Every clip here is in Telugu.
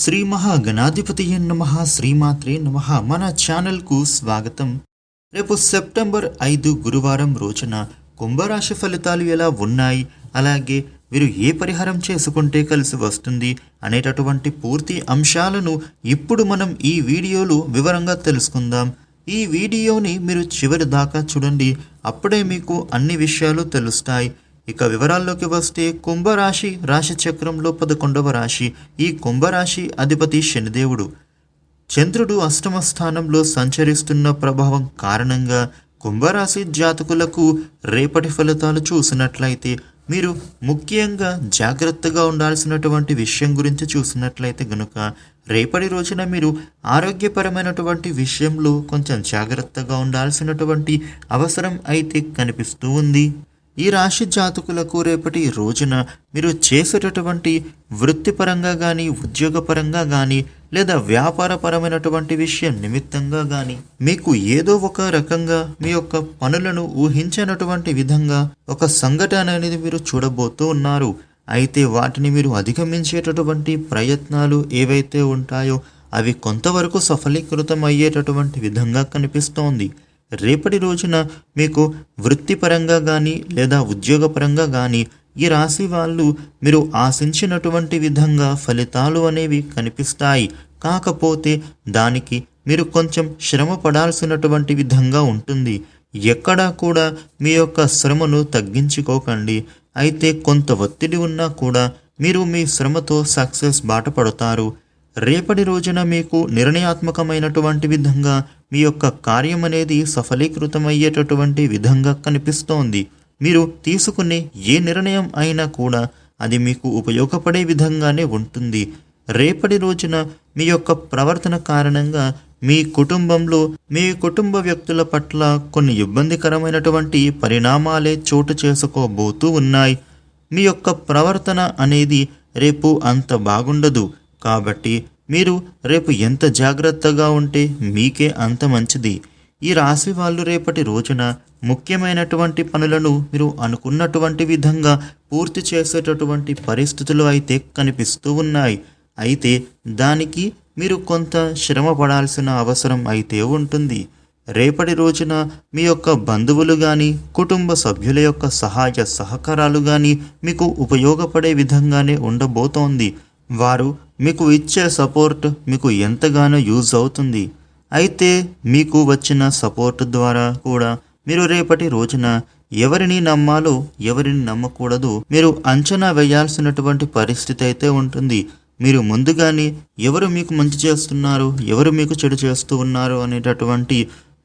శ్రీ మహాగణాధిపతి నమ శ్రీమాత్రే నమ. మన ఛానల్కు స్వాగతం. రేపు సెప్టెంబర్ ఐదు గురువారం రోజున కుంభరాశి ఫలితాలు ఎలా ఉన్నాయి? అలాగే మీరు ఏ పరిహారం చేసుకుంటే కలిసి వస్తుంది? అనేటటువంటి పూర్తి అంశాలను ఇప్పుడు మనం ఈ వీడియోలో వివరంగా తెలుసుకుందాం. ఈ వీడియోని మీరు చివరి దాకా చూడండి. అప్పుడే మీకు అన్ని విషయాలు తెలుస్తాయి. ఇక వివరాల్లోకి వస్తే కుంభరాశి రాశిచక్రంలో పదకొండవ రాశి. ఈ కుంభరాశి అధిపతి శనిదేవుడు. చంద్రుడు అష్టమ స్థానంలో సంచరిస్తున్న ప్రభావం కారణంగా కుంభరాశి జాతకులకు రేపటి ఫలితాలు చూసినట్లయితే మీరు ముఖ్యంగా జాగ్రత్తగా ఉండాల్సినటువంటి విషయం గురించి చూసినట్లయితే గనుక రేపటి రోజున మీరు ఆరోగ్యపరమైనటువంటి విషయంలో కొంచెం జాగ్రత్తగా ఉండాల్సినటువంటి అవసరం అయితే కనిపిస్తూ ఉంది. ఈ రాశి జాతకులకు రేపటి రోజున మీరు చేసేటటువంటి వృత్తిపరంగా కానీ ఉద్యోగపరంగా కానీ లేదా వ్యాపారపరమైనటువంటి విషయం నిమిత్తంగా కానీ మీకు ఏదో ఒక రకంగా మీ యొక్క పనులను ఊహించినటువంటి విధంగా ఒక సంఘటన అనేది మీరు చూడబోతూ ఉన్నారు. అయితే వాటిని మీరు అధిగమించేటటువంటి ప్రయత్నాలు ఏవైతే ఉంటాయో అవి కొంతవరకు సఫలీకృతం అయ్యేటటువంటి విధంగా కనిపిస్తోంది. రేపటి రోజున మీకు వృత్తిపరంగా కానీ లేదా ఉద్యోగపరంగా కానీ ఈ రాశి వాళ్ళు మీరు ఆశించినటువంటి విధంగా ఫలితాలు అనేవి కనిపిస్తాయి. కాకపోతే దానికి మీరు కొంచెం శ్రమ పడాల్సినటువంటి విధంగా ఉంటుంది. ఎక్కడా కూడా మీ యొక్క శ్రమను తగ్గించుకోకండి. అయితే కొంత ఒత్తిడి ఉన్నా కూడా మీరు మీ శ్రమతో సక్సెస్ బాట పడతారు రేపటి రోజున మీకు నిర్ణయాత్మకమైనటువంటి విధంగా మీ యొక్క కార్యం అనేది సఫలీకృతమయ్యేటటువంటి విధంగా కనిపిస్తోంది. మీరు తీసుకునే ఏ నిర్ణయం అయినా కూడా అది మీకు ఉపయోగపడే విధంగానే ఉంటుంది. రేపటి రోజున మీ యొక్క ప్రవర్తన కారణంగా మీ కుటుంబంలో మీ కుటుంబ వ్యక్తుల పట్ల కొన్ని ఇబ్బందికరమైనటువంటి పరిణామాలే చోటు చేసుకోబోతూ ఉన్నాయి. మీ యొక్క ప్రవర్తన అనేది రేపు అంత బాగుండదు. కాబట్టి మీరు రేపు ఎంత జాగ్రత్తగా ఉంటే మీకే అంత మంచిది. ఈ రాశి వాళ్ళు రేపటి రోజున ముఖ్యమైనటువంటి పనులను మీరు అనుకున్నటువంటి విధంగా పూర్తి చేసేటటువంటి పరిస్థితులు అయితే కనిపిస్తూ ఉన్నాయి. అయితే దానికి మీరు కొంత శ్రమ పడాల్సిన అవసరం అయితే ఉంటుంది. రేపటి రోజున మీ యొక్క బంధువులు కానీ కుటుంబ సభ్యుల యొక్క సహాయ సహకారాలు కానీ మీకు ఉపయోగపడే విధంగానే ఉండబోతోంది. వారు మీకు ఇచ్చే సపోర్ట్ మీకు ఎంతగానో యూజ్ అవుతుంది. అయితే మీకు వచ్చిన సపోర్ట్ ద్వారా కూడా మీరు రేపటి రోజున ఎవరిని నమ్మాలో ఎవరిని నమ్మకూడదు మీరు అంచనా వేయాల్సినటువంటి పరిస్థితి అయితే ఉంటుంది. మీరు ముందుగానే ఎవరు మీకు మంచి చేస్తున్నారు ఎవరు మీకు చెడు చేస్తూ ఉన్నారు అనేటటువంటి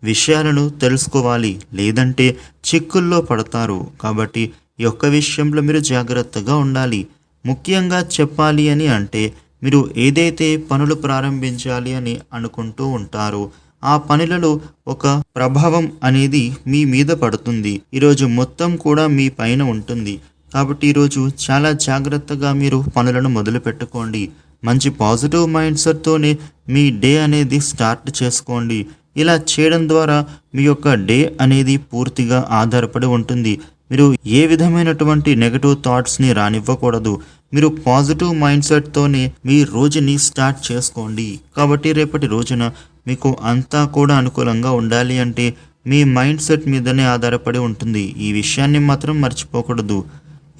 విషయాలను తెలుసుకోవాలి. లేదంటే చిక్కుల్లో పడతారు. కాబట్టి ఈ యొక్క విషయంలో మీరు జాగ్రత్తగా ఉండాలి. ముఖ్యంగా చెప్పాలి అని అంటే మీరు ఏదైతే పనులు ప్రారంభించాలి అని అనుకుంటూ ఉంటారో ఆ పనులలో ఒక ప్రభావం అనేది మీ మీద పడుతుంది. ఈరోజు మొత్తం కూడా మీ పైన ఉంటుంది. కాబట్టి ఈరోజు చాలా జాగ్రత్తగా మీరు పనులను మొదలు పెట్టుకోండి. మంచి పాజిటివ్ మైండ్ సెట్తోనే మీ డే అనేది స్టార్ట్ చేసుకోండి. ఇలా చేయడం ద్వారా మీ యొక్క డే అనేది పూర్తిగా ఆధారపడి ఉంటుంది. మీరు ఏ విధమైనటువంటి నెగటివ్ థాట్స్ని రానివ్వకూడదు. మీరు పాజిటివ్ మైండ్ సెట్తోనే మీ రోజుని స్టార్ట్ చేసుకోండి. కాబట్టి రేపటి రోజున మీకు అంతా కూడా అనుకూలంగా ఉండాలి అంటే మీ మైండ్ సెట్ మీదనే ఆధారపడి ఉంటుంది. ఈ విషయాన్ని మాత్రం మర్చిపోకూడదు.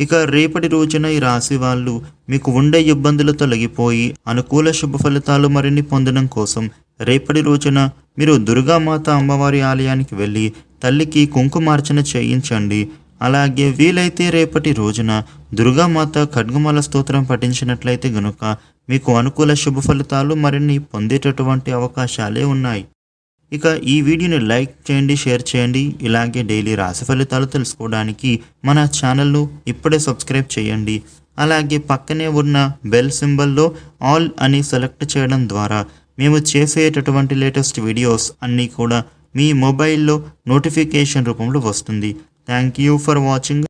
ఇక రేపటి రోజున ఈ రాశి వాళ్ళు మీకు ఉండే ఇబ్బందులు తొలగిపోయి అనుకూల శుభ ఫలితాలు మరిన్ని పొందడం కోసం రేపటి రోజున మీరు దుర్గామాత అమ్మవారి ఆలయానికి వెళ్ళి తల్లికి కుంకుమార్చన చేయించండి. అలాగే వీలైతే రేపటి రోజున దుర్గామాత ఖడ్గమాల స్తోత్రం పఠించినట్లయితే గనుక మీకు అనుకూల శుభ ఫలితాలు మరిన్ని పొందేటటువంటి అవకాశాలే ఉన్నాయి. ఇక ఈ వీడియోని లైక్ చేయండి షేర్ చేయండి. ఇలాగే డైలీ రాశి ఫలితాలు తెలుసుకోవడానికి మన ఛానల్ను ఇప్పుడే సబ్స్క్రైబ్ చేయండి. అలాగే పక్కనే ఉన్న బెల్ సింబల్లో ఆల్ అని సెలెక్ట్ చేయడం ద్వారా మేము చేసేటటువంటి లేటెస్ట్ వీడియోస్ అన్నీ కూడా మీ మొబైల్లో నోటిఫికేషన్ రూపంలో వస్తుంది. Thank you for watching